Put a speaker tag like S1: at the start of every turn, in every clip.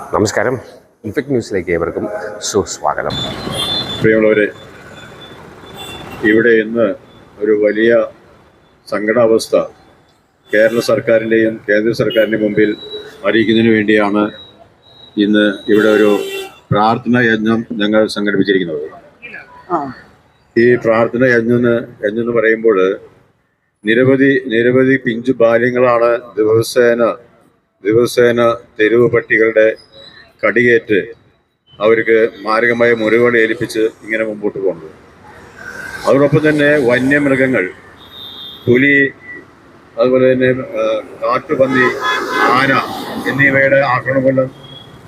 S1: നമസ്കാരം. ഇൻഫെക്ട് ന്യൂസിലേക്ക് ഏവർക്കും സുസ്വാഗതം.
S2: പ്രിയമുള്ളവരെ ഇവിടെ ഇന്ന് ഒരു വലിയ സങ്കടാവസ്ഥ കേരള സർക്കാരിന്റെയും കേന്ദ്ര സർക്കാരിന്റെ മുമ്പിൽ അറിയിക്കുന്നതിന് വേണ്ടിയാണ് ഇന്ന് ഇവിടെ ഒരു പ്രാർത്ഥന യജ്ഞം ഞങ്ങൾ സംഘടിപ്പിച്ചിരിക്കുന്നത്. ഈ പ്രാർത്ഥന യജ്ഞം എന്ന് യജ്ഞം പറയുമ്പോൾ നിരവധി നിരവധി പിഞ്ചു ബാല്യങ്ങളാണ് ദിവസേന ദിവസേന തെരുവ് പട്ടികളുടെ കടിയേറ്റ് അവർക്ക് മാരകമായ മുറിവുകൾ ഏൽപ്പിച്ച് ഇങ്ങനെ മുമ്പോട്ട് പോകുന്നത് അതോടൊപ്പം തന്നെ വന്യമൃഗങ്ങൾ പുലി അതുപോലെ തന്നെ കാട്ടുപന്നി ആന എന്നിവയുടെ ആക്രമണം കൊണ്ട്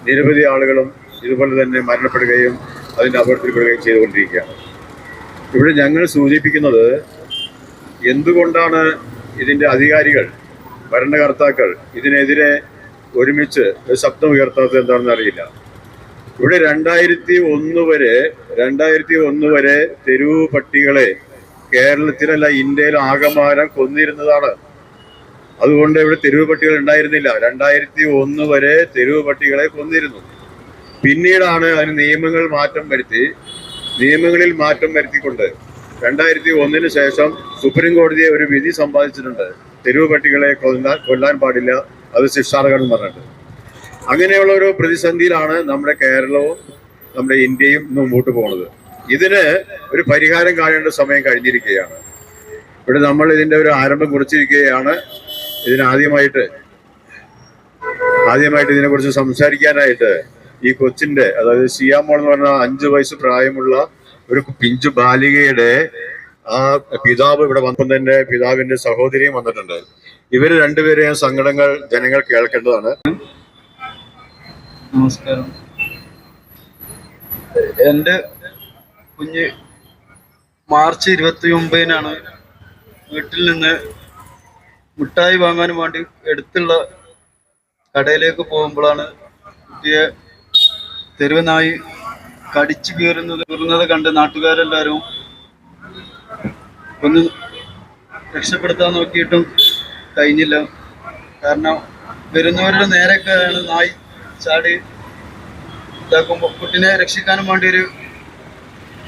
S2: നിരവധി ആളുകളും ഇതുപോലെ തന്നെ മരണപ്പെടുകയും അതിന്റെ അപകടത്തിൽപ്പെടുകയും ചെയ്തുകൊണ്ടിരിക്കുകയാണ്. ഇവിടെ ഞങ്ങൾ സൂചിപ്പിക്കുന്നത് എന്തുകൊണ്ടാണ് ഇതിന്റെ അധികാരികൾ ഭരണകർത്താക്കൾ ഇതിനെതിരെ ഒരുമിച്ച് ഒരു ശബ്ദം ഉയർത്താത്തത് എന്താണെന്ന് അറിയില്ല. ഇവിടെ രണ്ടായിരത്തി ഒന്ന് വരെ രണ്ടായിരത്തി ഒന്ന് വരെ തെരുവ് പട്ടികളെ കേരളത്തിലല്ല ഇന്ത്യയിൽ ആകമാനം കൊന്നിരുന്നതാണ്. അതുകൊണ്ട് ഇവിടെ തെരുവ് പട്ടികൾ ഉണ്ടായിരുന്നില്ല. രണ്ടായിരത്തി ഒന്ന് വരെ തെരുവ് പട്ടികളെ കൊന്നിരുന്നു. പിന്നീടാണ് അതിന് നിയമങ്ങൾ മാറ്റം വരുത്തി നിയമങ്ങളിൽ മാറ്റം വരുത്തിക്കൊണ്ട് രണ്ടായിരത്തി ഒന്നിന് ശേഷം സുപ്രീം കോടതിയെ ഒരു വിധി സമ്പാദിച്ചിട്ടുണ്ട്. തെരുവ് പട്ടികളെ കൊല്ലാൻ കൊല്ലാൻ പാടില്ല അത് ശിക്ഷാർഹം എന്ന് പറഞ്ഞിട്ട്. അങ്ങനെയുള്ള ഒരു പ്രതിസന്ധിയിലാണ് നമ്മുടെ കേരളവും നമ്മുടെ ഇന്ത്യയും ഇന്ന് മുമ്പോട്ട് പോകുന്നത് ഇതിന് ഒരു പരിഹാരം കാണേണ്ട സമയം കഴിഞ്ഞിരിക്കുകയാണ്. ഇവിടെ നമ്മൾ ഇതിന്റെ ഒരു ആരംഭം കുറിച്ചിരിക്കുകയാണ്. ഇതിനാദ്യമായിട്ട് ആദ്യമായിട്ട് ഇതിനെക്കുറിച്ച് സംസാരിക്കാനായിട്ട് ഈ കൊച്ചിന്റെ അതായത് സിയാമോൾ എന്ന് പറഞ്ഞ അഞ്ച് വയസ്സ് പ്രായമുള്ള ഒരു പിഞ്ചു ബാലികയുടെ ആ പിതാവ് ഇവിടെ വന്നപ്പം തന്നെ പിതാവിന്റെ സഹോദരിയും വന്നിട്ടുണ്ട്. ഇവർ രണ്ടുപേരെയും സങ്കടങ്ങൾ ജനങ്ങൾ കേൾക്കേണ്ടതാണ്.
S3: നമസ്കാരം. എന്റെ കുഞ്ഞ് മാർച്ച് ഇരുപത്തി ഒമ്പതിനാണ് വീട്ടിൽ നിന്ന് മിഠായി വാങ്ങാൻ വേണ്ടി അടുത്തുള്ള കടയിലേക്ക് പോകുമ്പോഴാണ് കുട്ടിയെ തെരുവനായി കടിച്ചു കീറുന്നത് കീറുന്നത് കണ്ട് നാട്ടുകാരെല്ലാവരും ഒന്ന് രക്ഷപ്പെടുത്താൻ നോക്കിയിട്ടും കഴിഞ്ഞില്ല. കാരണം വരുന്നവരുടെ നേരെയൊക്കെയാണ് നായി ചാടി ഇതാക്കുമ്പോൾ കുട്ടിനെ രക്ഷിക്കാനും വേണ്ടി ഒരു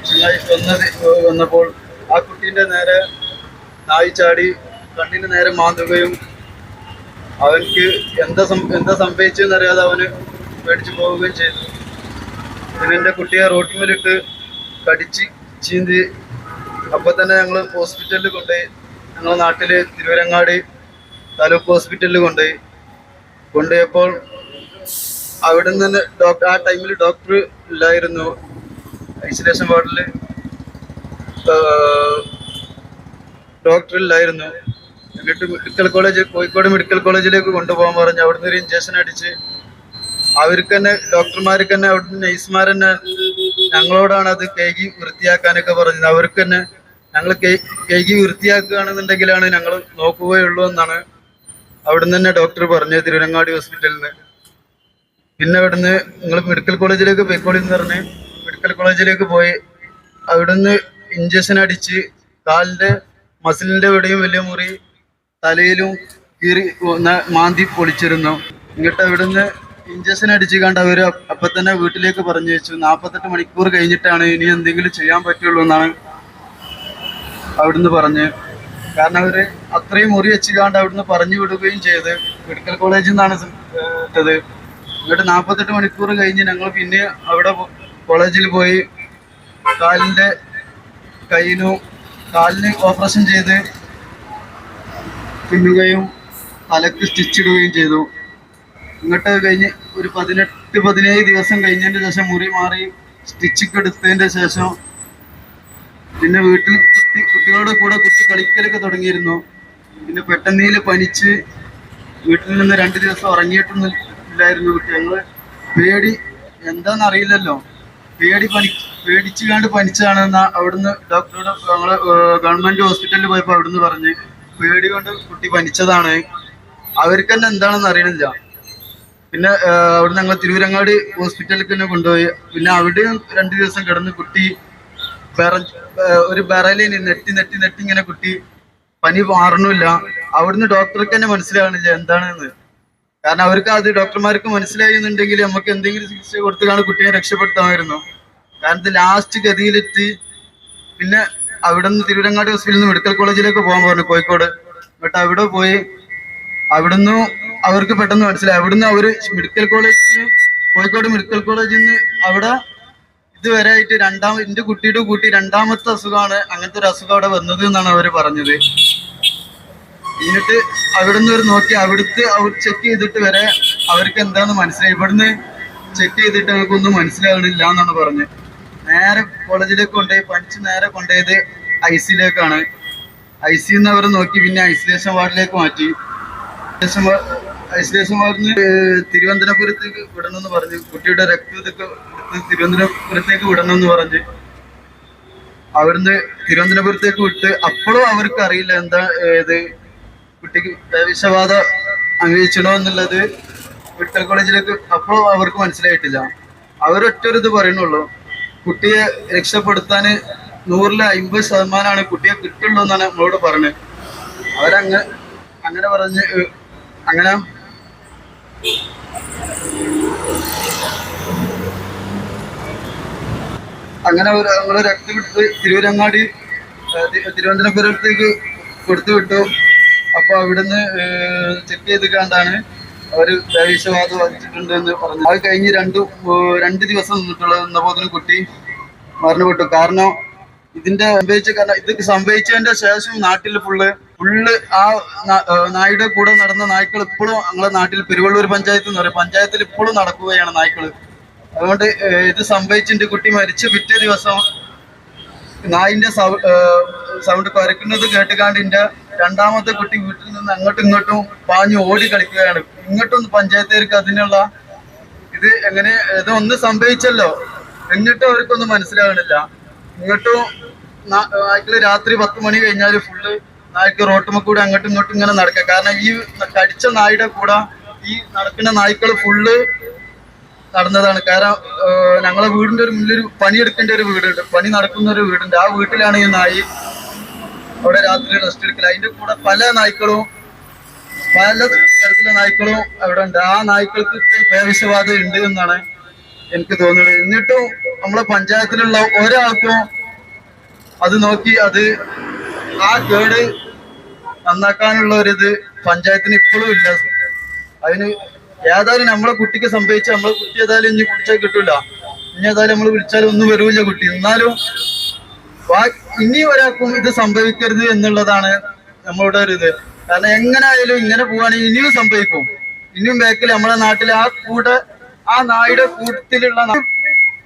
S3: ചങ്ങായി വന്നത് വന്നപ്പോൾ ആ കുട്ടീന്റെ നേരെ നായി ചാടി കണ്ണിന് നേരെ മാന്തുകയും അവൻക്ക് എന്താ എന്താ സംഭവിച്ചതെന്ന് അറിയാതെ അവന് മേടിച്ചു പോവുകയും ചെയ്തു. എന്റെ കുട്ടിയെ റോട്ടിമേലിട്ട് കടിച്ച് ചീന്തി അപ്പം തന്നെ ഞങ്ങൾ ഹോസ്പിറ്റലിൽ കൊണ്ടുപോയി. ഞങ്ങളുടെ നാട്ടിൽ തിരുവരങ്ങാടി താലൂക്ക് ഹോസ്പിറ്റലിൽ കൊണ്ടുപോയി. കൊണ്ടുപോയപ്പോൾ അവിടെ നിന്ന് ഡോക്ടർ ആ ടൈമിൽ ഡോക്ടർ ഇല്ലായിരുന്നു. ഐസൊലേഷൻ വാർഡിൽ ഡോക്ടർ ഇല്ലായിരുന്നു. എന്നിട്ട് മെഡിക്കൽ കോളേജ് കോഴിക്കോട് മെഡിക്കൽ കോളേജിലേക്ക് കൊണ്ടുപോകാൻ പറഞ്ഞു അവിടുന്ന് ഒരു ഇഞ്ചക്ഷൻ അടിച്ച് അവർക്ക് തന്നെ ഡോക്ടർമാർക്ക് തന്നെ അവിടുന്ന് നഴ്സുമാർ തന്നെ ഞങ്ങളോടാണ് അത് കേകി വൃത്തിയാക്കാനൊക്കെ പറഞ്ഞത്. അവർക്ക് തന്നെ ഞങ്ങൾ കേകി വൃത്തിയാക്കുകയാണെന്നുണ്ടെങ്കിലാണ് ഞങ്ങൾ നോക്കുകയുള്ളൂ എന്നാണ് അവിടുന്ന് തന്നെ ഡോക്ടർ പറഞ്ഞു തിരുവനങ്ങാടി ഹോസ്പിറ്റലിൽ നിന്ന് പിന്നെ അവിടുന്ന് നിങ്ങൾ മെഡിക്കൽ കോളേജിലേക്ക് പോയിക്കോളി എന്ന് പറഞ്ഞ് മെഡിക്കൽ കോളേജിലേക്ക് പോയി. അവിടുന്ന് ഇഞ്ചക്ഷൻ അടിച്ച് കാലിന്റെ മസിലിന്റെ ഇവിടെയും വലിയ മുറി തലയിലും കീറി മാന്തി പൊളിച്ചിരുന്നു. എന്നിട്ട് അവിടുന്ന് ഇഞ്ചക്ഷൻ അടിച്ച് കണ്ട് അവർ അപ്പൊ തന്നെ വീട്ടിലേക്ക് പറഞ്ഞു വെച്ചു. നാൽപ്പത്തെട്ട് മണിക്കൂർ കഴിഞ്ഞിട്ടാണ് ഇനി എന്തെങ്കിലും ചെയ്യാൻ പറ്റുള്ളൂ എന്നാണ് അവിടുന്ന് പറഞ്ഞ്. കാരണം അവർ അത്രയും മുറി വെച്ചുകാണ്ട് അവിടുന്ന് പറഞ്ഞു വിടുകയും ചെയ്ത് മെഡിക്കൽ കോളേജിൽ നിന്നാണ് ഇട്ടത്. എന്നിട്ട് നാൽപ്പത്തെട്ട് മണിക്കൂർ കഴിഞ്ഞ് ഞങ്ങൾ പിന്നെ അവിടെ കോളേജിൽ പോയി കാലിന്റെ കയ്യിനും കാലിന് ഓപ്പറേഷൻ ചെയ്ത് പിന്നുകയും തലക്ക് സ്റ്റിച്ചിടുകയും ചെയ്തു. ഇങ്ങോട്ട് കഴിഞ്ഞ് ഒരു പതിനെട്ട് പതിനേഴ് ദിവസം കഴിഞ്ഞതിന് ശേഷം മുറി മാറി സ്റ്റിച്ചൊക്കെ എടുത്തതിന്റെ ശേഷം പിന്നെ വീട്ടിൽ കുട്ടി കുട്ടികളുടെ കൂടെ കളിക്കലൊക്കെ തുടങ്ങിയിരുന്നു. പിന്നെ പെട്ടെന്നേൽ പനിച്ച് വീട്ടിൽ നിന്ന് രണ്ട് ദിവസം ഉറങ്ങിയിട്ടൊന്നും ഇല്ലായിരുന്നു ഞങ്ങൾ പേടി എന്താന്ന് അറിയില്ലല്ലോ. പേടി പനി പേടിച്ചു കണ്ട് പനിച്ചാണെന്ന് അവിടുന്ന് ഡോക്ടറുടെ ഞങ്ങൾ ഗവൺമെന്റ് ഹോസ്പിറ്റലിൽ പോയപ്പോൾ അവിടുന്ന് പറഞ്ഞ് പേടി കൊണ്ട് കുട്ടി പനിച്ചതാണ്. അവർക്ക് തന്നെ എന്താണെന്ന് അറിയണില്ല. പിന്നെ അവിടെ ഞങ്ങൾ തിരുവരങ്ങാടി ഹോസ്പിറ്റലിൽ തന്നെ കൊണ്ടുപോയി. പിന്നെ അവിടെയും രണ്ട് ദിവസം കിടന്ന് കുട്ടി ഏഹ് ഒരു വിറലിന് നെട്ടി നെട്ടി നെട്ടി ഇങ്ങനെ കുട്ടി പനി മാറണില്ല അവിടുന്ന് ഡോക്ടർക്ക് തന്നെ മനസ്സിലാകണില്ല എന്താണെന്ന്. കാരണം അവർക്ക് അത് ഡോക്ടർമാർക്ക് മനസ്സിലായി എന്നുണ്ടെങ്കിൽ നമുക്ക് എന്തെങ്കിലും ചികിത്സ കൊടുത്തുകാണ് കുട്ടിയെ രക്ഷപ്പെടുത്താമായിരുന്നു. കാരണം ലാസ്റ്റ് ഗതിയിലെത്തി. പിന്നെ അവിടെ നിന്ന് തിരുവരങ്ങാടി ഹോസ്പിറ്റലിൽ നിന്ന് മെഡിക്കൽ കോളേജിലേക്ക് പോകാൻ പറഞ്ഞു കോഴിക്കോട്. എന്നിട്ട് അവിടെ പോയി. അവിടുന്ന് അവർക്ക് പെട്ടെന്ന് മനസ്സിലായി. അവിടുന്ന് അവർ മെഡിക്കൽ കോളേജിൽ കോഴിക്കോട് മെഡിക്കൽ കോളേജിൽ നിന്ന് അവിടെ ഇതുവരെ ആയിട്ട് രണ്ടാം എന്റെ കുട്ടിയുടെ കൂട്ടി രണ്ടാമത്തെ അസുഖമാണ് അങ്ങനത്തെ ഒരു അസുഖം അവിടെ വന്നത് എന്നാണ് അവർ പറഞ്ഞത്. എന്നിട്ട് അവിടുന്ന് ഒരു നോക്കി അവിടുത്തെ അവർ ചെക്ക് ചെയ്തിട്ട് വരെ അവർക്ക് എന്താന്ന് മനസ്സിലായി. ഇവിടുന്ന് ചെക്ക് ചെയ്തിട്ട് അവർക്കൊന്നും മനസ്സിലാകണില്ല എന്നാണ് പറഞ്ഞത്. നേരെ കോളേജിലേക്ക് കൊണ്ടുപോയി പഠിച്ച് നേരെ കൊണ്ടുപോയത് ഐ സിയിലേക്കാണ് ഐ സിന്ന് അവർ നോക്കി പിന്നെ ഐസൊലേഷൻ വാർഡിലേക്ക് മാറ്റി. ഐസൊലേഷൻ വാർഡിന് തിരുവനന്തപുരത്തേക്ക് വിടണമെന്ന് പറഞ്ഞു കുട്ടിയുടെ രക്തം തിരുവനന്തപുരത്തേക്ക് വിടണമെന്ന് പറഞ്ഞ്. അവിടുന്ന് തിരുവനന്തപുരത്തേക്ക് വിട്ട് അപ്പോഴും അവർക്ക് അറിയില്ല എന്താ ഏത് കുട്ടിക്ക് വിഷബാധ അന്വേഷിച്ചണോ എന്നുള്ളത്. മെഡിക്കൽ കോളേജിലേക്ക് അപ്പോഴും അവർക്ക് മനസ്സിലായിട്ടില്ല. അവരൊറ്റ ഒരു ഇത് പറയുന്നുള്ളൂ. കുട്ടിയെ രക്ഷപ്പെടുത്താൻ നൂറിലെ അമ്പത് ശതമാനമാണ് കുട്ടിയെ കിട്ടുള്ളൂ എന്നാണ് നമ്മളോട് പറഞ്ഞത്. അവരങ്ങ് അങ്ങനെ പറഞ്ഞ് അങ്ങനെ അങ്ങനെ ഒരു രക്തം എടുത്ത് തിരുവരങ്ങാടി തിരുവനന്തപുരത്തേക്ക് കൊടുത്തു വിട്ടു. അപ്പൊ അവിടുന്ന് ചെക്ക് ചെയ്ത് കണ്ടാണ് അവർ ദേവീശവാദം എന്ന് പറഞ്ഞു അത് കഴിഞ്ഞ് രണ്ട് രണ്ടു ദിവസം നിന്നിട്ടുള്ള നിന്നപ്പോതിന് കുട്ടി മരണപ്പെട്ടു. കാരണം ഇതിന്റെ സംഭവിച്ച കാരണം ഇത് സംഭവിച്ചതിന്റെ ശേഷം നാട്ടിൽ ഫുള്ള് ഫുള്ള് ആ നായുടെ കൂടെ നടന്ന നായ്ക്കൾ ഇപ്പോഴും ഞങ്ങളെ നാട്ടിൽ പെരുവള്ളൂർ പഞ്ചായത്ത് എന്ന് പറയും. പഞ്ചായത്തിൽ ഇപ്പോഴും നടക്കുകയാണ് നായ്ക്കൾ. അതുകൊണ്ട് ഇത് സംഭവിച്ചിട്ട് കുട്ടി മരിച്ച പിറ്റേ ദിവസം നായിന്റെ സൗണ്ട് കുരക്കുന്നത് കേട്ടുകാണ്ട് എന്റെ രണ്ടാമത്തെ കുട്ടി വീട്ടിൽ നിന്ന് അങ്ങോട്ടും ഇങ്ങോട്ടും പാഞ്ഞു ഓടി കളിക്കുകയാണ്. ഇങ്ങോട്ടും പഞ്ചായത്തുകാർക്ക് അതിനുള്ള ഇത് എങ്ങനെ ഇതൊന്ന് സംഭവിച്ചല്ലോ. എന്നിട്ടും അവർക്കൊന്നും മനസ്സിലാകണില്ല ഇങ്ങോട്ടും നായ്ക്കൾ രാത്രി പത്ത് മണി കഴിഞ്ഞാൽ ഫുള്ള് നായ്ക്ക് റോട്ടുമ്മ കൂടെ അങ്ങോട്ടും ഇങ്ങോട്ടും ഇങ്ങനെ നടക്കുക. കാരണം ഈ കടിച്ച നായുടെ കൂടെ ഈ നടക്കുന്ന നായ്ക്കൾ ഫുള്ള് നടന്നതാണ്. കാരണം ഞങ്ങളെ വീടിന്റെ ഒരു മുന്നിലൊരു പണിയെടുക്കേണ്ട ഒരു വീടുണ്ട്. പണി നടക്കുന്ന ഒരു വീടുണ്ട്. ആ വീട്ടിലാണ് ഈ നായി അവിടെ രാത്രി റെസ്റ്റ് എടുക്കൽ അതിന്റെ കൂടെ പല നായ്ക്കളും പല തരത്തിലെ നായ്ക്കളും അവിടെ ഉണ്ട്. ആ നായ്ക്കൾക്ക് പേവിഷബാധ ഉണ്ട് എന്നാണ് എനിക്ക് തോന്നുന്നത്. എന്നിട്ടും നമ്മളെ പഞ്ചായത്തിലുള്ള ഒരാൾക്കും അത് നോക്കി അത് ആ കേട് നന്നാക്കാനുള്ള ഒരു ഇത് പഞ്ചായത്തിന് ഇപ്പോഴും ഇല്ല. അതിന് ഏതായാലും നമ്മളെ കുട്ടിക്ക് സംഭവിച്ച നമ്മളെ കുട്ടി ഏതായാലും ഇനി കുടിച്ചാൽ കിട്ടൂല. ഇനി ഏതായാലും നമ്മൾ വിളിച്ചാലും ഒന്നും വരൂല കുട്ടി. എന്നാലും ഇനി ഒരാൾക്കും ഇത് സംഭവിക്കരുത് എന്നുള്ളതാണ് നമ്മളുടെ ഒരു ഇത്. കാരണം എങ്ങനായാലും ഇങ്ങനെ പോവാണെങ്കിൽ ഇനിയും സംഭവിക്കും. ഇനിയും ബാക്കിൽ നമ്മളെ നാട്ടിൽ ആ കൂടെ ആ നായുടെ കൂട്ടത്തിലുള്ള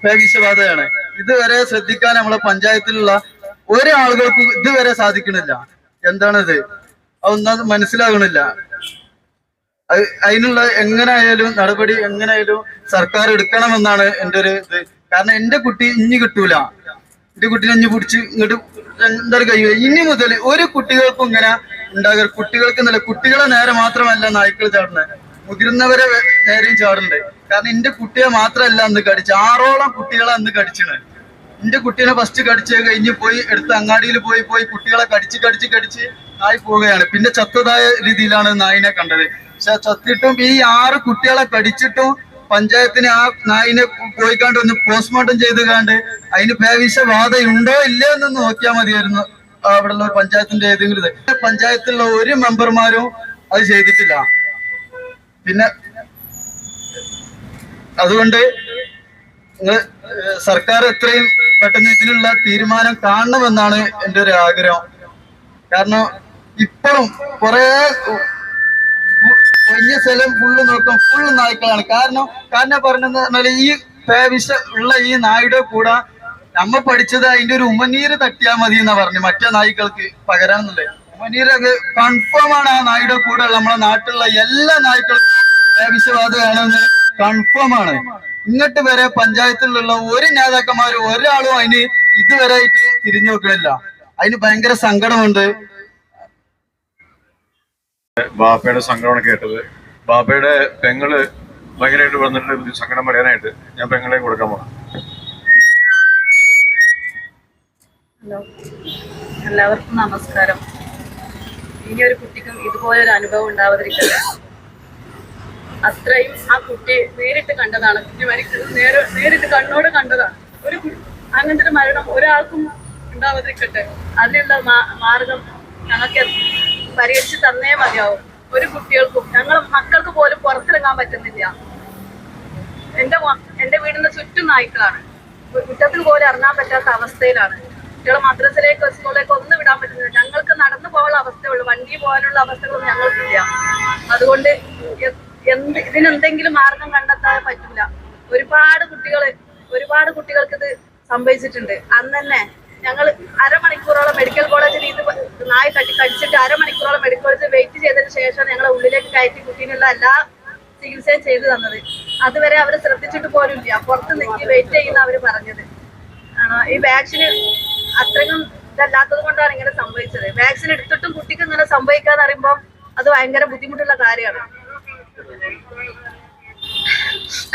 S3: വിഷബാധയാണ് ഇതുവരെ ശ്രദ്ധിക്കാൻ നമ്മളെ പഞ്ചായത്തിലുള്ള ഒരാളുകൾക്കും ഇതുവരെ സാധിക്കണില്ല. എന്താണിത്? അതൊന്നും മനസ്സിലാകണില്ല. അതിനുള്ള എങ്ങനായാലും നടപടി എങ്ങനായാലും സർക്കാർ എടുക്കണമെന്നാണ് എന്റെ ഒരു ഇത്. കാരണം എന്റെ കുട്ടി ഇനി കിട്ടൂല. എന്റെ കുട്ടീനെ ഇനി പിടിച്ച് ഇങ്ങോട്ട് എന്താ കഴിയുക ഇനി മുതൽ ഒരു കുട്ടികൾക്കും ഇങ്ങനെ ഉണ്ടാകരുത്. കുട്ടികൾക്ക് എന്നല്ല കുട്ടികളെ നേരെ മാത്രമല്ല നായ്ക്കൾ ചാടുന്നത്. മുതിർന്നവരെ നേരെയും ചാടുന്നുണ്ട്. കാരണം എന്റെ കുട്ടിയെ മാത്രമല്ല അന്ന് കടിച്ച് ആറോളം കുട്ടികളെ അന്ന് കടിച്ചത്. എന്റെ കുട്ടീനെ ഫസ്റ്റ് കടിച്ച് കഴിഞ്ഞ് പോയി എടുത്ത് അങ്ങാടിയിൽ പോയി പോയി കുട്ടികളെ കടിച്ച് കടിച്ച് കടിച്ച് നായി പോവുകയാണ്. പിന്നെ ചത്തതായ രീതിയിലാണ് നായിനെ കണ്ടത്. പക്ഷെ ചത്തിട്ടും ഈ ആറ് കുട്ടികളെ കടിച്ചിട്ടും പഞ്ചായത്തിന് ആ നായിനെ പോയിക്കാണ്ട് ഒന്ന് പോസ്റ്റ്മോർട്ടം ചെയ്ത് കാണ്ട് അതിന് ബാധ ഉണ്ടോ ഇല്ലേ എന്ന് നോക്കിയാൽ മതിയായിരുന്നു. അവിടെയുള്ള പഞ്ചായത്തിന്റെ ഏതെങ്കിലും ഇത്. പഞ്ചായത്തിലുള്ള ഒരു മെമ്പർമാരും അത് ചെയ്തിട്ടില്ല. പിന്നെ അതുകൊണ്ട് സർക്കാർ എത്രയും പെട്ടെന്ന് ഇതിനുള്ള തീരുമാനം കാണണമെന്നാണ് എന്റെ ഒരു ആഗ്രഹം. കാരണം ഇപ്പോഴും കുറെ ഒഴിഞ്ഞ സ്ഥലം ഫുള്ള് നോക്കും. ഫുള്ള് നായ്ക്കളാണ്. കാരണം കാരണം പറഞ്ഞെന്ന് പറഞ്ഞാൽ ഈ പേവിഷ ഉള്ള ഈ നായുടെ കൂടെ നമ്മ പഠിച്ചത് അതിന്റെ ഒരു ഉമനീര് തട്ടിയാൽ മതി എന്നാ പറഞ്ഞു മറ്റേ നായ്ക്കൾക്ക് പകരാന്നുള്ളത്. അത് കൺഫേം ആണ് ആ നായുടെ കൂടെ നമ്മളെ നാട്ടിലുള്ള എല്ലാ നായ്ക്കൾക്കും പേവിഷബാധയാണെന്ന് കൺഫേം ആണ്. ഇങ്ങോട്ട് വരെ പഞ്ചായത്തിലുള്ള ഒരു നേതാക്കന്മാരും ഒരാളും അതിന് ഇതുവരെ തിരിഞ്ഞു നോക്കണില്ല അതിന് ഭയങ്കര സങ്കടമുണ്ട്.
S2: ബാപ്പയുടെ സങ്കടമാണ് കേട്ടത്. ബാപ്പയുടെ പെങ്ങൾ ഭയങ്കരമായിട്ട് വന്നിട്ട് സങ്കടം പറയാനായിട്ട്. ഞാൻ പെങ്ങളെ കൊടുക്കാൻ പോണം.
S4: ഹലോ. എല്ലാവർക്കും നമസ്കാരം. ഇനി ഒരു കുട്ടിക്കും ഇതുപോലൊരു അനുഭവം ഉണ്ടാവാതിരിക്കട്ടെ? അത്രയും ആ കുട്ടി നേരിട്ട് കണ്ടതാണ്. കുട്ടി മരിക്കുന്നത് നേരെ നേരിട്ട് കണ്ണോട് കണ്ടതാണ്. ഒരു അങ്ങനത്തെ മരണം ഒരാൾക്കും ഉണ്ടാവാതിരിക്കട്ടെ? അതിനുള്ള മാർഗം ഞങ്ങൾക്ക് പരിഹരിച്ച് തന്നേ മതിയാവും. ഒരു കുട്ടികൾക്കും ഞങ്ങൾ മക്കൾക്ക് പോലും പുറത്തിറങ്ങാൻ പറ്റുന്നില്ല. എന്റെ എന്റെ വീടിന്റെ ചുറ്റും നായ്ക്കളാണ്. മുറ്റത്തിൽ പോലും ഇറങ്ങാൻ പറ്റാത്ത അവസ്ഥയിലാണ്. കുട്ടികളെ മദ്രസയിലേക്ക് സ്കൂളിലേക്കോ ഒന്നും വിടാൻ പറ്റുന്നില്ല. ഞങ്ങൾക്ക് നടന്നു പോകാനുള്ള അവസ്ഥയുള്ളൂ. വണ്ടി പോകാനുള്ള അവസ്ഥകളൊന്നും ഞങ്ങൾക്കില്ല. അതുകൊണ്ട് എന്ത് ഇതിനെന്തെങ്കിലും മാർഗം കണ്ടെത്താൻ പറ്റില്ല. ഒരുപാട് കുട്ടികൾ ഒരുപാട് കുട്ടികൾക്ക് ഇത് സംഭവിച്ചിട്ടുണ്ട്. അന്ന് തന്നെ ഞങ്ങൾ അരമണിക്കൂറോളം മെഡിക്കൽ കോളേജിൽ ഇത് നായ കട്ടി കടിച്ചിട്ട് അരമണിക്കൂറോളം മെഡിക്കൽ കോളേജിൽ വെയിറ്റ് ചെയ്തതിന് ശേഷം ഞങ്ങളെ ഉള്ളിലേക്ക് കയറ്റി കുട്ടീനുള്ള എല്ലാ ചികിത്സയും ചെയ്തു തന്നത്. അതുവരെ അവർ ശ്രദ്ധിച്ചിട്ട് പോലും ഇല്ല പുറത്ത് നിൽക്കി വെയിറ്റ് ചെയ്യുന്ന അവർ പറഞ്ഞത്. ആണോ? ഈ വാക്സിന് അത്രയും ഇതല്ലാത്തത് കൊണ്ടാണ് ഇങ്ങനെ സംഭവിച്ചത്. വാക്സിൻ എടുത്തിട്ടും കുട്ടിക്ക് ഇങ്ങനെ സംഭവിക്കാന്ന് പറയുമ്പോൾ അത് ഭയങ്കര ബുദ്ധിമുട്ടുള്ള കാര്യമാണ്.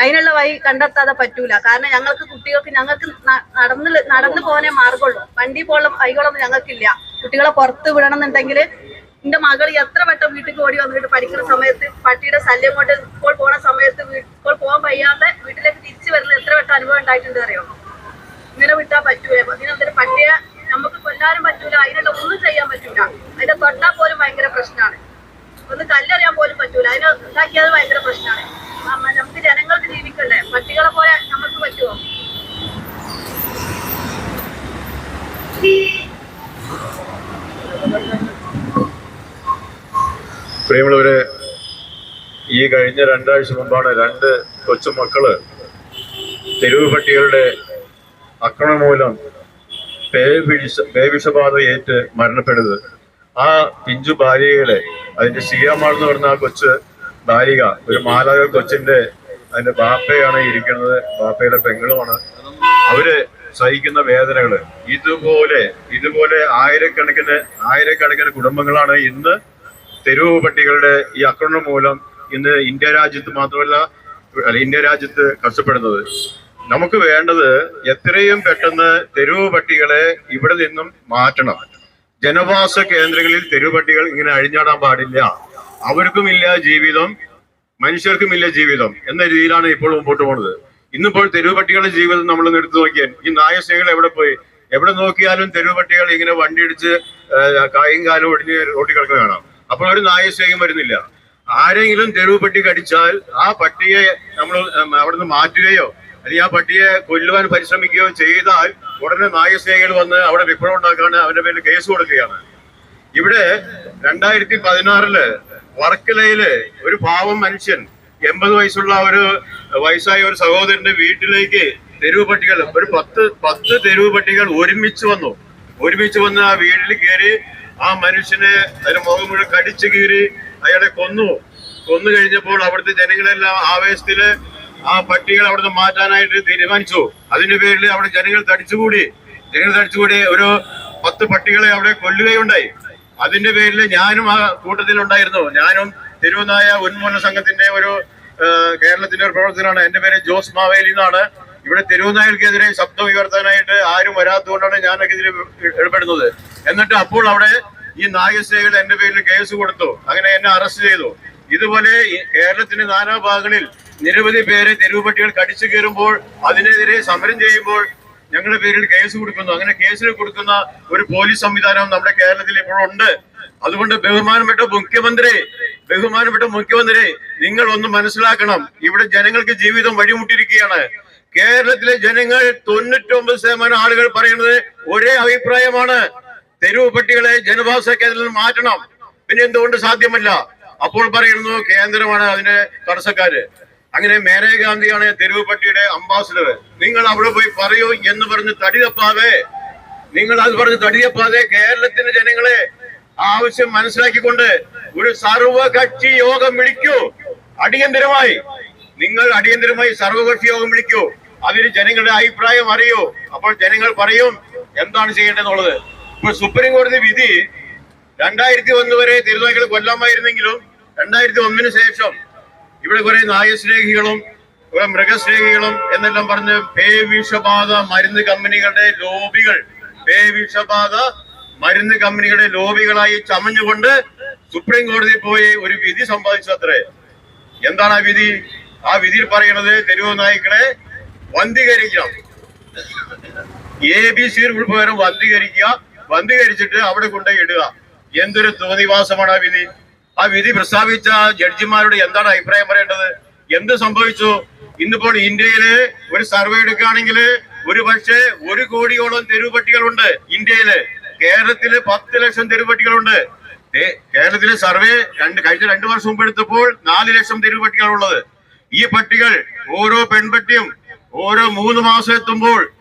S4: അതിനുള്ള വഴി കണ്ടെത്താതെ പറ്റൂല. കാരണം ഞങ്ങൾക്ക് കുട്ടികൾക്ക് ഞങ്ങൾക്ക് നടന്ന് നടന്നു പോകാനേ മാർഗമുള്ളൂ വണ്ടി പോലുള്ള വൈകളൊന്നും ഞങ്ങൾക്കില്ല. കുട്ടികളെ പുറത്ത് വിടണം എന്നുണ്ടെങ്കിൽ എന്റെ മകൾ എത്ര വട്ടം വീട്ടിൽ ഓടി വന്നിട്ട് പഠിക്കുന്ന സമയത്ത് പട്ടിയുടെ ശല്യം കൊണ്ട് ഇപ്പോൾ പോണ സമയത്ത് ഇപ്പോൾ പോകാൻ വയ്യാതെ വീട്ടിലേക്ക് തിരിച്ചു വരുന്ന എത്ര വട്ടം അനുഭവം ഉണ്ടായിട്ടുണ്ട് അറിയോ? ഇങ്ങനെ വിട്ടാൽ പറ്റൂല. അതിനെന്തൊരു പട്ടിയെ നമുക്ക് കൊല്ലാനും പറ്റൂല. അതിനുള്ള ഒന്നും ചെയ്യാൻ പറ്റൂല. അതിന്റെ തൊട്ടാൽ പോലും ഭയങ്കര പ്രശ്നമാണ്. ഒന്ന് കല്ലെറിയാൻ പോലും പറ്റൂല. അതിനെ ഉണ്ടാക്കിയത് ഭയങ്കര പ്രശ്നമാണ്. നമുക്ക് ജനങ്ങൾക്ക് ജീവിക്കണ്ടേ? പട്ടികളെ പോലെ നമുക്ക് പറ്റുമോ
S2: പ്രിയമുള്ളവരെ ഈ കഴിഞ്ഞ രണ്ടാഴ്ച മുമ്പാണ് രണ്ട് കൊച്ചുമക്കൾ തെരുവ് പട്ടികളുടെ ആക്രമണം മൂലം പേവിഷ പേവിഷബാധ ഏറ്റ് മരണപ്പെടുന്നത് ആ പിഞ്ചു ഭാര്യകളെ അതിന്റെ സിയാമാൾ എന്ന് പറഞ്ഞ ആ കൊച്ച് ബാലിക ഒരു മാലാക കൊച്ചിന്റെ അതിന്റെ ബാപ്പയാണ് ഇരിക്കുന്നത്. ബാപ്പയുടെ പെങ്ങളുമാണ്. അവർ സഹിക്കുന്ന വേദനകൾ. ഇതുപോലെ ഇതുപോലെ ആയിരക്കണക്കിന് ആയിരക്കണക്കിന് കുടുംബങ്ങളാണ് ഇന്ന് തെരുവ് പട്ടികളുടെ ഈ ആക്രമണം മൂലം ഇന്ന് ഇന്ത്യ രാജ്യത്ത് മാത്രമല്ല ഇന്ത്യ രാജ്യത്ത് കഷ്ടപ്പെടുന്നത്. നമുക്ക് വേണ്ടത് എത്രയും പെട്ടെന്ന് തെരുവ് പട്ടികളെ ഇവിടെ നിന്നും മാറ്റണം. ജനവാസ കേന്ദ്രങ്ങളിൽ തെരുവ് പട്ടികൾ ഇങ്ങനെ അഴിഞ്ഞാടാൻ പാടില്ല. അവർക്കുമില്ല ജീവിതം മനുഷ്യർക്കുമില്ല ജീവിതം എന്ന രീതിയിലാണ് ഇപ്പോൾ മുമ്പോട്ട് പോകുന്നത് ഇന്നിപ്പോൾ തെരുവ് പട്ടികളുടെ ജീവിതം നമ്മൾ എടുത്തു നോക്കിയാൽ ഈ നായസ്നേഹികൾ എവിടെ പോയി? എവിടെ നോക്കിയാലും തെരുവ് പട്ടികൾ ഇങ്ങനെ വണ്ടി ഇടിച്ച് കായും കാലും ഒടിഞ്ഞ് റോട്ടിൽ കിടക്കുന്ന കാണാം. അപ്പോൾ ഒരു നായസ്നേഹം വരുന്നില്ല. ആരെങ്കിലും തെരുവ് പട്ടി കടിച്ചാൽ ആ പട്ടിയെ നമ്മൾ അവിടുന്ന് മാറ്റുകയോ അല്ലെങ്കിൽ ആ പട്ടിയെ കൊല്ലുവാൻ പരിശ്രമിക്കുകയോ ചെയ്താൽ ഉടനെ നായസ്നേഹികൾ വന്ന് അവിടെ വിപ്ലവം ഉണ്ടാക്കാണ് അവന്റെ പേരിൽ കേസ് കൊടുക്കുകയാണ്. ഇവിടെ രണ്ടായിരത്തി പതിനാറിൽ വർക്കലയിൽ ഒരു പാവം മനുഷ്യൻ എൺപത് വയസ്സുള്ള ഒരു വയസ്സായ ഒരു സഹോദരന്റെ വീട്ടിലേക്ക് തെരുവ് പട്ടികൾ ഒരു പത്ത് പത്ത് തെരുവ് പട്ടികൾ ഒരുമിച്ച് വന്നു. ഒരുമിച്ച് വന്ന് ആ വീട്ടിൽ കയറി ആ മനുഷ്യനെ അതിന്റെ മുഖം മുഴുവൻ കടിച്ചു കീറി അയാളെ കൊന്നു. കൊന്നു കഴിഞ്ഞപ്പോൾ അവിടുത്തെ ജനങ്ങളെല്ലാം ആവേശത്തിൽ ആ പട്ടികൾ അവിടുന്ന് മാറ്റാനായിട്ട് തീരുമാനിച്ചു. അതിന്റെ പേരിൽ അവിടെ ജനങ്ങൾ തടിച്ചുകൂടി. ജനങ്ങൾ തടിച്ചുകൂടി ഒരു പത്ത് പട്ടികളെ അവിടെ കൊല്ലുകയുണ്ടായി. അതിന്റെ പേരിൽ ഞാനും ആ കൂട്ടത്തിലുണ്ടായിരുന്നു. ഞാനും തിരുവനായ ഉന്മൂലന സംഘത്തിന്റെ ഒരു കേരളത്തിന്റെ ഒരു പ്രവർത്തനമാണ് എന്റെ പേര് ജോസ് മാവേലി എന്നാണ്. ഇവിടെ തെരുവുനായകൾക്കെതിരെ ശബ്ദം ഉയർത്താനായിട്ട് ആരും വരാത്തതുകൊണ്ടാണ് ഞാനൊക്കെ ഇതിൽ ഇടപെടുന്നത്. എന്നിട്ട് അപ്പോൾ അവിടെ ഈ നായകസ്നേഹികൾ എന്റെ പേരിൽ കേസ് കൊടുത്തു. അങ്ങനെ എന്നെ അറസ്റ്റ് ചെയ്തു. ഇതുപോലെ കേരളത്തിന്റെ നാനാഭാഗങ്ങളിൽ നിരവധി പേരെ തെരുവ് പട്ടികൾ കടിച്ചു കയറുമ്പോൾ അതിനെതിരെ സമരം ചെയ്യുമ്പോൾ ഞങ്ങളുടെ പേരിൽ കേസ് കൊടുക്കുന്നു. അങ്ങനെ കേസിൽ കൊടുക്കുന്ന ഒരു പോലീസ് സംവിധാനം നമ്മുടെ കേരളത്തിൽ ഇപ്പോഴുണ്ട് അതുകൊണ്ട് ബഹുമാനപ്പെട്ട മുഖ്യമന്ത്രി ബഹുമാനപ്പെട്ട മുഖ്യമന്ത്രി നിങ്ങൾ ഒന്ന് മനസ്സിലാക്കണം. ഇവിടെ ജനങ്ങൾക്ക് ജീവിതം വഴിമുട്ടിരിക്കുകയാണ് കേരളത്തിലെ ജനങ്ങൾ തൊണ്ണൂറ്റൊമ്പത് ശതമാനം ആളുകൾ പറയുന്നത് ഒരേ അഭിപ്രായമാണ്. തെരുവ് പട്ടികളെ ജനവാസ കേന്ദ്രത്തിൽ മാറ്റണം. പിന്നെ എന്തുകൊണ്ട് സാധ്യമല്ല? അപ്പോൾ പറയുന്നു കേന്ദ്രമാണ് അതിന്റെ തടസ്സക്കാര്. അങ്ങനെ മേരെ തെരുവ് പട്ടിയുടെ അംബാസിഡർ. നിങ്ങൾ അവിടെ പോയി പറയൂ എന്ന് പറഞ്ഞ് തടി തപ്പാതെ നിങ്ങൾ അത് പറഞ്ഞ് തടി തപ്പാതെ കേരളത്തിന്റെ ജനങ്ങളെ ആവശ്യം മനസ്സിലാക്കിക്കൊണ്ട് ഒരു സർവകക്ഷി യോഗം വിളിക്കൂ. അടിയന്തരമായി. നിങ്ങൾ അടിയന്തരമായി സർവകക്ഷി യോഗം വിളിക്കൂ. അതിന് ജനങ്ങളുടെ അഭിപ്രായം അറിയൂ. അപ്പോൾ ജനങ്ങൾ പറയും എന്താണ് ചെയ്യേണ്ടതെന്നുള്ളത്. ഇപ്പൊ സുപ്രീം കോടതി വിധി രണ്ടായിരത്തി ഒന്ന് വരെ തിരുനായ്ക്കൾ കൊല്ലാമായിരുന്നെങ്കിലും രണ്ടായിരത്തി ഒന്നിന് ശേഷം ഇവിടെ കുറെ നായസ്നേഹികളും കുറെ മൃഗസ്നേഹികളും എന്നെല്ലാം പറഞ്ഞ് പേ വിഷബാധ മരുന്ന് കമ്പനികളുടെ ലോബികൾ പേ വിഷബാധ മരുന്ന് കമ്പനികളുടെ ലോബികളായി ചമഞ്ഞുകൊണ്ട് സുപ്രീം കോടതിയിൽ പോയി ഒരു വിധി സമ്പാദിച്ചു അത്രേ എന്താണ് ആ വിധി? ആ വിധിയിൽ പറയുന്നത് തെരുവ് നായ്ക്കളെ വന്ധീകരിക്കണം. എ ബി സി ഉൾപ്പകരം വന്ധീകരിക്കുക വന്ധീകരിച്ചിട്ട് അവിടെ കൊണ്ടുപോയി ഇടുക. എന്തൊരു തോന്നിവാസമാണ് ആ വിധി? ആ വിധി പ്രസ്താവിച്ച ജഡ്ജിമാരോട് എന്താണ് അഭിപ്രായം പറയേണ്ടത്? എന്ത് സംഭവിച്ചു? ഇന്നിപ്പോൾ ഇന്ത്യയിൽ ഒരു സർവേ എടുക്കുകയാണെങ്കിൽ ഒരു പക്ഷേ ഒരു കോടിയോളം തെരുവുപട്ടികളുണ്ട് ഇന്ത്യയിൽ. കേരളത്തിൽ പത്ത് ലക്ഷം തെരുവുപട്ടികളുണ്ട്. കേരളത്തിലെ സർവേ രണ്ട് കഴിഞ്ഞ രണ്ടു വർഷം മുമ്പ് എടുത്തപ്പോൾ നാല് ലക്ഷം തെരുവ് പട്ടികളുള്ളത് ഈ പട്ടികൾ ഓരോ പെൺപട്ടിയും ഓരോ മൂന്ന് മാസം എത്തുമ്പോൾ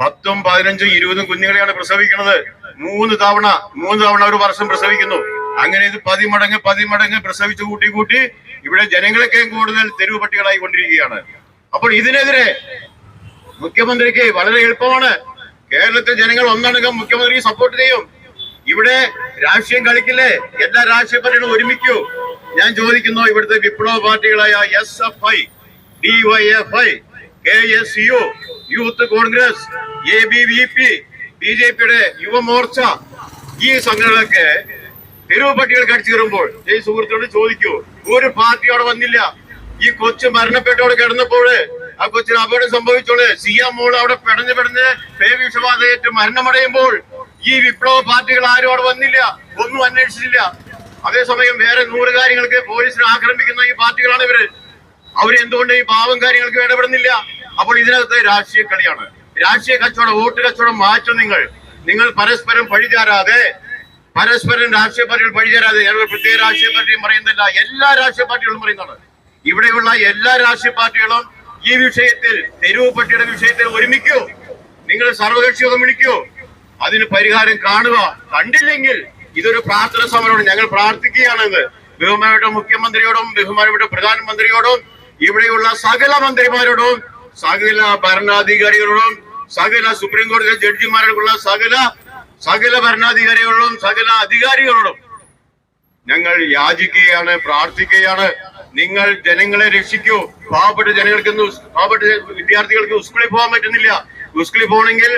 S2: പത്തും പതിനഞ്ചും ഇരുപതും കുഞ്ഞുങ്ങളെയാണ് പ്രസവിക്കുന്നത്. മൂന്ന് തവണ മൂന്ന് തവണ ഒരു വർഷം പ്രസവിക്കുന്നു. അങ്ങനെ ഇത് പതിമടങ്ങ് പതിമടങ്ങ് പ്രസവിച്ചു കൂട്ടി കൂട്ടി ഇവിടെ ജനങ്ങളൊക്കെയും കൂടുതൽ തെരുവ് പട്ടികളായി കൊണ്ടിരിക്കുകയാണ്. അപ്പോൾ ഇതിനെതിരെ മുഖ്യമന്ത്രിക്ക് വളരെ എളുപ്പമാണ്. കേരളത്തിലെ ജനങ്ങൾ ഒന്നടങ്കം മുഖ്യമന്ത്രിക്ക് സപ്പോർട്ട് ചെയ്യും. ഇവിടെ രാഷ്ട്രീയം കളിക്കില്ലേ? എല്ലാ രാഷ്ട്രീയ പാർട്ടികളും ഒരുമിക്കൂ. ഞാൻ ചോദിക്കുന്നു ഇവിടുത്തെ വിപ്ലവ പാർട്ടികളായ S F I DYFI K S U youth Congress A B V P B J പിയുടെ യുവമോർച്ച ഈ സംഘടനകളൊക്കെ തെരുവ് പട്ടികൾ കടിച്ചു കയറുമ്പോൾ ഈ സുഹൃത്തോട് ചോദിക്കൂ ഒരു പാർട്ടി അവിടെ വന്നില്ല. ഈ കൊച്ചു മരണപ്പെട്ടവിടെ കിടന്നപ്പോൾ ആ കൊച്ചിന് അപകടം സംഭവിച്ചോൾ. സിയാ മോൾ അവിടെ പെടഞ്ഞു പെടഞ്ഞ് പേവിഷബാധയേറ്റ് മരണമടയുമ്പോൾ ഈ വിപ്ലവ പാർട്ടികൾ ആരും അവിടെ വന്നില്ല ഒന്നും അന്വേഷിച്ചില്ല അതേസമയം വേറെ നൂറ് കാര്യങ്ങൾക്ക് പോലീസിനെ ആക്രമിക്കുന്ന ഈ പാർട്ടികളാണ് ഇവർ. അവരെന്തുകൊണ്ട് ഈ പാവം കാര്യങ്ങൾക്ക് ഇടപെടുന്നില്ല? അപ്പോൾ ഇതിനകത്ത് രാഷ്ട്രീയ കളിയാണ്. രാഷ്ട്രീയ കച്ചവടം വോട്ട് കച്ചവടം മാറ്റും നിങ്ങൾ. നിങ്ങൾ പരസ്പരം പഴിചാരാതെ പരസ്പരം രാഷ്ട്രീയ പാർട്ടികൾ പഴിചേരാതെ ഞങ്ങൾ പ്രത്യേക രാഷ്ട്രീയ പാർട്ടിയും പറയുന്നില്ല. എല്ലാ രാഷ്ട്രീയ പാർട്ടികളും പറയുന്നതാണ് ഇവിടെയുള്ള എല്ലാ രാഷ്ട്രീയ പാർട്ടികളും ഈ വിഷയത്തിൽ തെരുവ് പട്ടിയുടെ വിഷയത്തിൽ ഒരുമിക്കോ. നിങ്ങൾ സർവകക്ഷി യോഗം വിളിക്കോ. അതിന് പരിഹാരം കാണുക. കണ്ടില്ലെങ്കിൽ ഇതൊരു പ്രാർത്ഥന സമരമാണ്. ഞങ്ങൾ പ്രാർത്ഥിക്കുകയാണെന്ന് ബഹുമാനപ്പെട്ട മുഖ്യമന്ത്രിയോടും ബഹുമാനപ്പെട്ട പ്രധാനമന്ത്രിയോടും ഇവിടെയുള്ള സകല മന്ത്രിമാരോടും സകല ഭരണാധികാരികളോടും സകല സുപ്രീം കോടതി ജഡ്ജിമാരോടുള്ള സകല സകല ഭരണാധികാരികളോടും സകല അധികാരികളോടും ഞങ്ങൾ യാചിക്കുകയാണ് പ്രാർത്ഥിക്കുകയാണ്. നിങ്ങൾ ജനങ്ങളെ രക്ഷിക്കൂ. പാവപ്പെട്ട ജനങ്ങൾക്ക് പാവപ്പെട്ട വിദ്യാർത്ഥികൾക്ക് സ്കൂളിൽ പോകാൻ പറ്റുന്നില്ല. സ്കൂളിൽ പോകണമെങ്കിൽ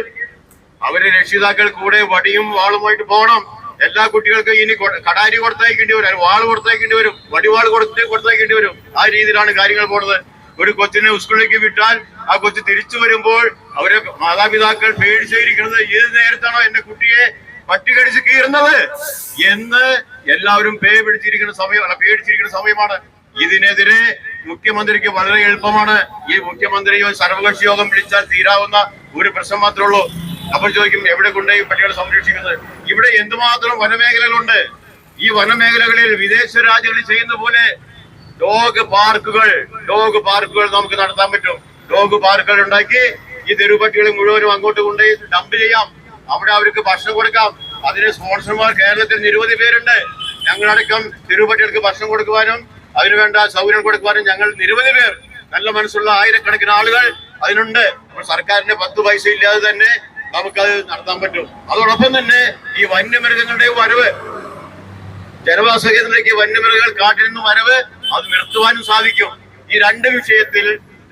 S2: അവരെ രക്ഷിതാക്കൾ കൂടെ വടിയും വാളുമായിട്ട് പോകണം. എല്ലാ കുട്ടികൾക്കും ഇനി കടാരി കൊടുത്തയക്കേണ്ടി വരും. വാൾ കൊടുത്തയക്കേണ്ടി വരും. വടിവാൾ കൊടുത്ത് കൊടുത്തയക്കേണ്ടി വരും. ആ രീതിയിലാണ് കാര്യങ്ങൾ പോണത് ഒരു കൊച്ചിനെ സ്കൂളിലേക്ക് വിട്ടാൽ ആ കൊച്ചു തിരിച്ചു വരുമ്പോൾ അവരെ മാതാപിതാക്കൾ പേടിച്ചിരിക്കുന്നത് ഏത് നേരത്താണോ എന്റെ കുട്ടിയെ പറ്റുകടിച്ച് കടിച്ച് കീറുന്നത്? എന്ന് എല്ലാവരും പേ പിടിച്ചിരിക്കുന്ന സമയമാണ് പേടിച്ചിരിക്കുന്ന സമയമാണ്. ഇതിനെതിരെ മുഖ്യമന്ത്രിക്ക് വളരെ എളുപ്പമാണ്. ഈ മുഖ്യമന്ത്രിയോ സർവകക്ഷി യോഗം വിളിച്ചാൽ തീരാവുന്ന ഒരു പ്രശ്നം മാത്രമേ ഉള്ളൂ. അപ്പോൾ ചോദിക്കും എവിടെ കൊണ്ടുപോയി പട്ടികളെ സംരക്ഷിക്കുന്നത്? ഇവിടെ എന്തുമാത്രം വനമേഖലകളുണ്ട്? ഈ വനമേഖലകളിൽ വിദേശ രാജ്യങ്ങളിൽ ചെയ്യുന്ന പോലെ ഡോഗ് പാർക്കുകൾ ഡോഗ് പാർക്കുകൾ നമുക്ക് നടത്താൻ പറ്റും. ഡോഗ് പാർക്കുകൾ ഉണ്ടാക്കി ഈ തെരുവുപട്ടികളെ മുഴുവനും അങ്ങോട്ട് കൊണ്ടുപോയി ഡംപ് ചെയ്യാം. അവിടെ അവർക്ക് ഭക്ഷണം കൊടുക്കാം. അതിന് സ്പോൺസർമാർ കേരളത്തിൽ നിരവധി പേരുണ്ട്. ഞങ്ങളടക്കം തെരുവുപട്ടികൾക്ക് ഭക്ഷണം കൊടുക്കുവാനും അതിനുവേണ്ട സൗകര്യം കൊടുക്കുവാനും ഞങ്ങൾ നിരവധി പേർ നല്ല മനസ്സുള്ള ആയിരക്കണക്കിന് ആളുകൾ അതിനുണ്ട്. സർക്കാരിന്റെ പത്ത് പൈസ ഇല്ലാതെ തന്നെ നമുക്കത് നടത്താൻ പറ്റും. അതോടൊപ്പം തന്നെ ഈ വന്യമൃഗങ്ങളുടെ വരവ് ജനവാസ കേന്ദ്രത്തിലേക്ക് വന്യമൃഗങ്ങൾ കാട്ടിൽ നിന്ന് വരവ് അത് നിർത്തുവാനും സാധിക്കും. ഈ രണ്ട് വിഷയത്തിൽ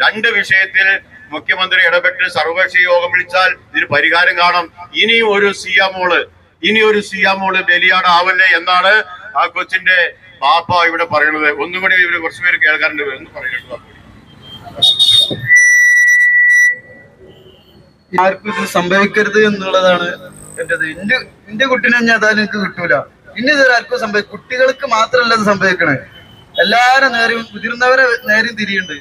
S2: രണ്ട് വിഷയത്തിൽ മുഖ്യമന്ത്രി ഇടപെട്ട് സർവകക്ഷി യോഗം വിളിച്ചാൽ ഇതിന് പരിഹാരം കാണും. ഇനിയും ഒരു സിയാമോൾ ഇനി ഒരു സിയാമോൾ ബലിയാടാവല്ലേ എന്നാണ് ആ കൊച്ചിന്റെ പാപ്പ ഇവിടെ പറയുന്നത്. ഒന്നും കൂടി ഇവർ കുറച്ചുപേര് കേൾക്കാറുണ്ട്. എന്ന് പറയുന്നത്
S3: ആർക്കും ഇത് സംഭവിക്കരുത് എന്നുള്ളതാണ് എന്റേത്. എന്റെ എന്റെ കുട്ടീനെ ഞാൻ അതാ എനിക്ക് കിട്ടൂല. ഇനി ഇതൊരാർക്കും സംഭവിക്കും കുട്ടികൾക്ക് മാത്രമല്ല ഇത് സംഭവിക്കണേ. എല്ലാരും നേരെയും മുതിർന്നവരെ നേരെയും തിരിയുണ്ട്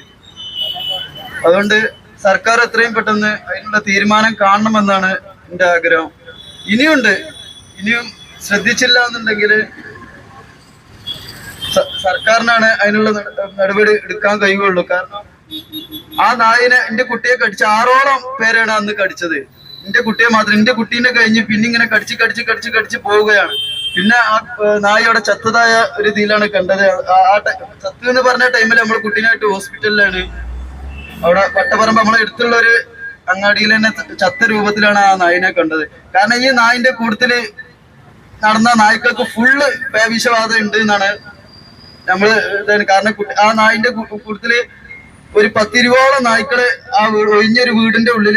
S3: അതുകൊണ്ട് സർക്കാർ എത്രയും പെട്ടെന്ന് അതിനുള്ള തീരുമാനം കാണണമെന്നാണ് എന്റെ ആഗ്രഹം. ഇനിയുണ്ട്. ഇനിയും ശ്രദ്ധിച്ചില്ല എന്നുണ്ടെങ്കിൽ സർക്കാരിനാണ് അതിനുള്ള നട- നടപടി എടുക്കാൻ കഴിയുള്ളൂ കാരണം ആ നായിനെ എന്റെ കുട്ടിയെ കടിച്ച ആറോളം പേരാണ് അന്ന് കടിച്ചത്. എന്റെ കുട്ടിയെ മാത്രം എന്റെ കുട്ടീനെ കഴിഞ്ഞ് പിന്നെ ഇങ്ങനെ കടിച്ച് കടിച്ച് കടിച്ച് കടിച്ച് പോവുകയാണ്. പിന്നെ ആ നായിയുടെ ചത്തതായ ഒരു ഇതിലാണ് കണ്ടത്. ആ ചത്തു എന്ന് പറഞ്ഞ ടൈമിൽ നമ്മൾ കുട്ടീനായിട്ട് ഹോസ്പിറ്റലിലാണ്. അവിടെ വട്ടപ്പറമ്പ് നമ്മളെ അടുത്തുള്ള ഒരു അങ്ങാടിയിൽ തന്നെ ചത്ത രൂപത്തിലാണ് ആ നായിനെ കണ്ടത്. കാരണം ഈ നായിന്റെ കൂട്ടത്തിൽ നടന്ന നായ്ക്കൾക്ക് ഫുള്ള് പേവിഷബാധ ഉണ്ട് എന്നാണ് നമ്മൾ കാരണം ആ നായിന്റെ കൂട്ടത്തിൽ ഒരു പത്തിരുവോളം നായ്ക്കൾ ആ ഒഴിഞ്ഞൊരു വീടിന്റെ ഉള്ളിൽ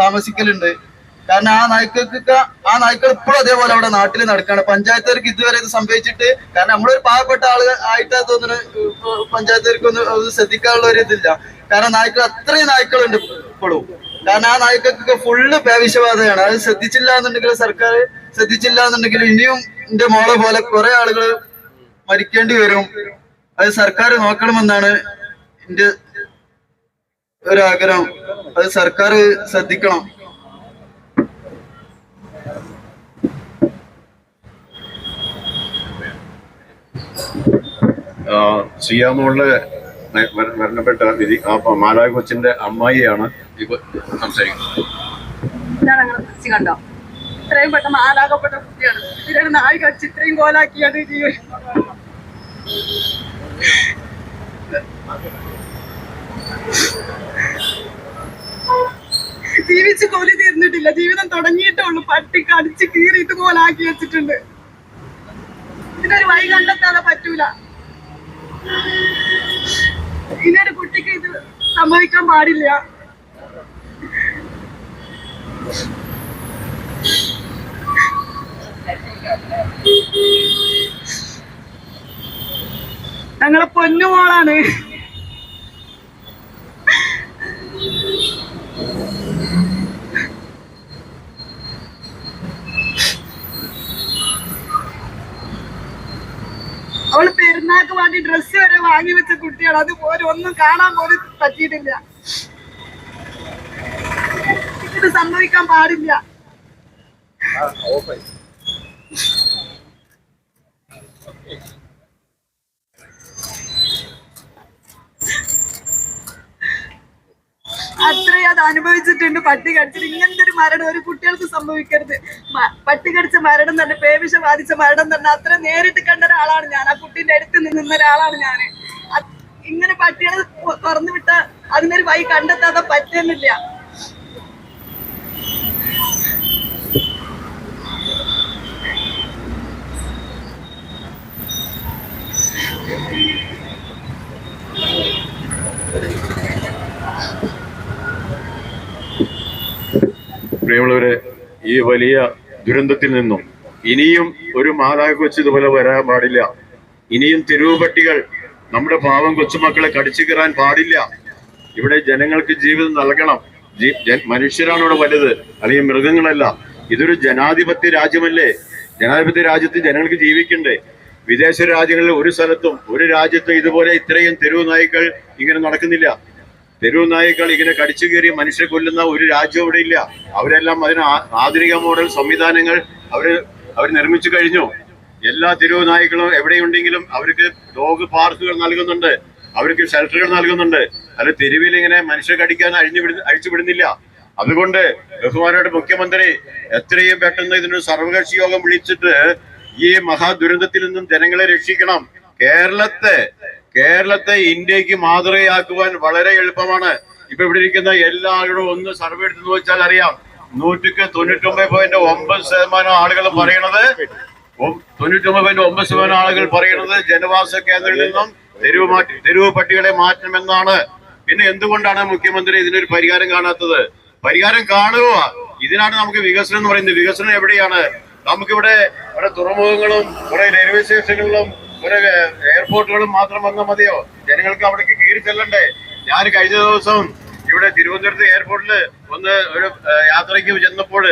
S3: താമസിക്കലുണ്ട്. കാരണം ആ നായ്ക്കൾക്ക് ആ നായ്ക്കൾ ഇപ്പോഴും അതേപോലെ അവിടെ നാട്ടിൽ നടക്കാണ്. പഞ്ചായത്തുകാർക്ക് ഇതുവരെ ഇത് സംഭവിച്ചിട്ട് കാരണം നമ്മളൊരു പാവപ്പെട്ട ആൾ ആയിട്ടാ തോന്നുന്നത് പഞ്ചായത്തുകാർക്കൊന്നും ശ്രദ്ധിക്കാനുള്ള ഒരു ഇതില്ല. കാരണം നായ്ക്കൾ അത്രയും നായ്ക്കളുണ്ട് ഇപ്പോഴും കാരണം ആ നായ്ക്കൾക്ക് ഫുള്ള് പേവിഷബാധയാണ്. അത് ശ്രദ്ധിച്ചില്ല എന്നുണ്ടെങ്കിൽ സർക്കാർ ശ്രദ്ധിച്ചില്ല എന്നുണ്ടെങ്കിൽ ഇനിയും എന്റെ മോളെ പോലെ കുറെ ആളുകൾ മരിക്കേണ്ടി വരും. അത് സർക്കാർ നോക്കണമെന്നാണ് എന്റെ ഒരു ആഗ്രഹം അത് സർക്കാർ ശ്രദ്ധിക്കണം
S2: ആ, സിയാമോളിലെ മരണപ്പെട്ട വിധി ആ മാലാ കൊച്ചിന്റെ അമ്മായിയാണ് സംസാരിക്കുന്നത്.
S4: കണ്ടോ? കുട്ടിയാണ്. നായി ജീവിച്ച് കൊലി തീർന്നിട്ടില്ല. ജീവിതം തുടങ്ങിയിട്ടേ ഉള്ളൂ. പട്ടി കടിച്ച് കീറിയിട്ട് പോലാക്കി വെച്ചിട്ടുണ്ട്. ഇതിനൊരു വഴി കണ്ടെത്താതെ പറ്റൂല. ഇനിയൊരു കുട്ടിക്ക് ഇത് സംഭവിക്കാൻ പാടില്ല. ഞങ്ങളെ പൊന്നുമോളാണ് അവൾ പെരുന്നാക്ക് വേണ്ടി ഡ്രസ്സ് വരെ വാങ്ങി അത് പോലും ഒന്നും കാണാൻ പോലും പറ്റിയിട്ടില്ല. ഇത് സംഭവിക്കാൻ പാടില്ല. അത്രയും അത് അനുഭവിച്ചിട്ടുണ്ട് പട്ടി കടിച്ചിട്ട് ഇങ്ങനത്തെ ഒരു മരണം ഒരു കുട്ടികൾക്ക് സംഭവിക്കരുത്. പട്ടി കടിച്ച മരണം തന്നെ പേവിഷ ബാധിച്ച മരണം തന്നെ അത്ര നേരിട്ട് കണ്ട ഒരാളാണ് ഞാൻ. ആ കുട്ടീന്റെ അടുത്ത് നിന്ന് നിന്ന ഒരാളാണ് ഞാൻ ഇങ്ങനെ പട്ടികളെ തുറന്നു വിട്ട അതിനൊരു വഴി കണ്ടെത്താതെ പറ്റുന്നില്ല.
S2: പ്രിയമുള്ളവരെ ഈ വലിയ ദുരന്തത്തിൽ നിന്നും ഇനിയും ഒരു മാതാവ് കൊച്ചു ഇതുപോലെ വരാൻ പാടില്ല. ഇനിയും തെരുവ് പട്ടികൾ നമ്മുടെ പാവം കൊച്ചുമക്കളെ കടിച്ചു കയറാൻ പാടില്ല. ഇവിടെ ജനങ്ങൾക്ക് ജീവിതം നൽകണം. മനുഷ്യരാണ് ഇവിടെ വലുത് അല്ലെങ്കിൽ മൃഗങ്ങളല്ല. ഇതൊരു ജനാധിപത്യ രാജ്യമല്ലേ? ജനാധിപത്യ രാജ്യത്ത് ജനങ്ങൾക്ക് ജീവിക്കണ്ടേ? വിദേശ രാജ്യങ്ങളിൽ ഒരു സ്ഥലത്തും ഒരു രാജ്യത്തും ഇതുപോലെ ഇത്രയും തെരുവ് നായ്ക്കൾ ഇങ്ങനെ നടക്കുന്നില്ല. തെരുവ് നായ്ക്കൾ ഇങ്ങനെ കടിച്ചു കയറി മനുഷ്യരെ കൊല്ലുന്ന ഒരു രാജ്യം ഇവിടെ ഇല്ല. അവരെല്ലാം അതിന് ആധുനിക മോഡൽ സംവിധാനങ്ങൾ അവർ അവർ നിർമ്മിച്ചു കഴിഞ്ഞു. എല്ലാ തെരുവ് നായ്ക്കളും എവിടെയുണ്ടെങ്കിലും അവർക്ക് ഡോഗ് പാർക്കുകൾ നൽകുന്നുണ്ട് അവർക്ക് ഷെൽട്ടറുകൾ നൽകുന്നുണ്ട്. അല്ല തെരുവിൽ ഇങ്ങനെ മനുഷ്യർ കടിക്കാൻ അഴിഞ്ഞു വിടു അഴിച്ചുവിടുന്നില്ല അതുകൊണ്ട് ബഹുമാനോട് മുഖ്യമന്ത്രി എത്രയും പെട്ടെന്ന് ഇതിനൊരു സർവകക്ഷി യോഗം വിളിച്ചിട്ട് ഈ മഹാദുരന്തത്തിൽ നിന്നും ജനങ്ങളെ രക്ഷിക്കണം. കേരളത്തെ കേരളത്തെ ഇന്ത്യയ്ക്ക് മാതൃകയാക്കുവാൻ വളരെ എളുപ്പമാണ്. ഇപ്പൊ ഇവിടെ ഇരിക്കുന്ന എല്ലാവരോടും ഒന്ന് സർവേ എടുത്ത് നോക്കിയാൽ അറിയാം. നൂറ്റിക്ക് തൊണ്ണൂറ്റൊമ്പത് പോയിന്റ് ഒമ്പത് ശതമാനം ആളുകൾ പറയണത് തൊണ്ണൂറ്റൊമ്പത് പോയിന്റ് ഒമ്പത് ശതമാനം ആളുകൾ പറയുന്നത് ജനവാസ കേന്ദ്രങ്ങളിൽ നിന്നും തെരുവ് മാറ്റി തെരുവ് പട്ടികളെ മാറ്റണമെന്നാണ്. പിന്നെ എന്തുകൊണ്ടാണ് മുഖ്യമന്ത്രി ഇതിനൊരു പരിഹാരം കാണാത്തത്? പരിഹാരം കാണുക. ഇതിനാണ് നമുക്ക് വികസനം എന്ന് പറയുന്നത്. വികസനം എവിടെയാണ്? നമുക്കിവിടെ കുറെ തുറമുഖങ്ങളും കുറെ റെയിൽവേ സ്റ്റേഷനുകളും കുറെ എയർപോർട്ടുകളും മാത്രം വന്നാൽ മതിയോ? ജനങ്ങൾക്ക് അവിടേക്ക് കീറി ചെല്ലണ്ടേ? ഞാൻ കഴിഞ്ഞ ദിവസം ഇവിടെ തിരുവനന്തപുരത്ത് എയർപോർട്ടിൽ ഒന്ന് ഒരു യാത്രയ്ക്ക് ചെന്നപ്പോൾ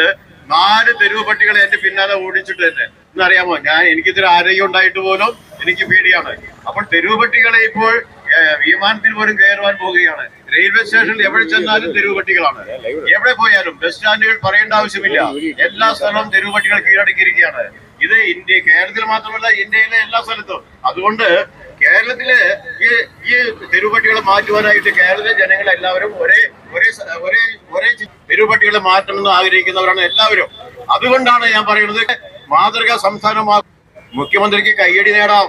S2: നാല് തെരുവ് പട്ടികളെ എന്റെ പിന്നാലെ ഓടിച്ചിട്ട് തന്നെ. എന്നറിയാമോ ഞാൻ എനിക്കിതൊരു ആരോഗ്യം ഉണ്ടായിട്ട് പോലും എനിക്ക് പേടിയാണ്. അപ്പോൾ തെരുവ് പട്ടികളെ ഇപ്പോൾ വിമാനത്തിൽ പോലും കയറുവാൻ പോവുകയാണ് റെയിൽവേ സ്റ്റേഷനിൽ എവിടെ ചെന്നാലും തെരുവ് പട്ടികളാണ്. എവിടെ പോയാലും ബസ് സ്റ്റാൻഡുകൾ പറയേണ്ട ആവശ്യമില്ല. എല്ലാ സ്ഥലവും തെരുവ് പട്ടികൾ കീഴടക്കിയിരിക്കുകയാണ്. ഇത് ഇന്ത്യ കേരളത്തിൽ മാത്രമല്ല ഇന്ത്യയിലെ എല്ലാ സ്ഥലത്തും. അതുകൊണ്ട് കേരളത്തിൽ ഈ ഈ തെരുവുപട്ടികളെ മാറ്റുവാനായിട്ട് കേരളത്തിലെ ജനങ്ങൾ എല്ലാവരും ഒരേ ഒരേ ഒരേ ഒരേ തെരുവുപട്ടികളെ മാറ്റണമെന്ന് ആഗ്രഹിക്കുന്നവരാണ് എല്ലാവരും. അതുകൊണ്ടാണ് ഞാൻ പറയുന്നത് മാതൃകാ സംസ്ഥാനമാകും മുഖ്യമന്ത്രിക്ക് കയ്യടി നേടാം.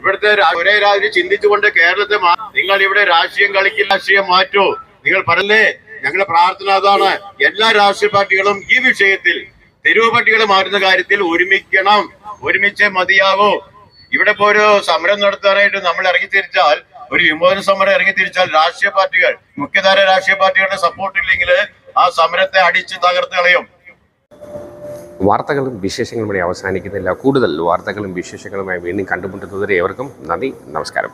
S2: ഇവിടുത്തെ ഒരേ രാജ്യം ചിന്തിച്ചുകൊണ്ട് കേരളത്തെ നിങ്ങൾ ഇവിടെ രാഷ്ട്രീയം കളിക്കില്ല രാഷ്ട്രീയം മാറ്റൂ. നിങ്ങൾ പറഞ്ഞേ ഞങ്ങളുടെ പ്രാർത്ഥന അതാണ്. എല്ലാ രാഷ്ട്രീയ പാർട്ടികളും ഈ വിഷയത്തിൽ തെരുവ് പട്ടികളെ മാറ്റുന്ന കാര്യത്തിൽ ഒരുമിക്കണം. ഒരുമിച്ചേ മതിയാവൂ. ഇവിടെ ഇപ്പോ ഒരു സമരം നടത്താനായിട്ട് നമ്മൾ ഇറങ്ങി തിരിച്ചാൽ ഒരു വിമോചന സമരം ഇറങ്ങി തിരിച്ചാൽ രാഷ്ട്രീയ പാർട്ടികൾ മുഖ്യധാര രാഷ്ട്രീയ പാർട്ടികളുടെ സപ്പോർട്ട് ഇല്ലെങ്കിൽ ആ സമരത്തെ അടിച്ച് തകർത്ത് കളയും.
S1: വാർത്തകളും വിശേഷങ്ങളും ഇവിടെ അവസാനിക്കുന്നില്ല. കൂടുതൽ വാർത്തകളും വിശേഷങ്ങളുമായി വീണ്ടും കണ്ടുമുട്ടുന്നതുവരെ ഏവർക്കും നന്ദി നമസ്കാരം.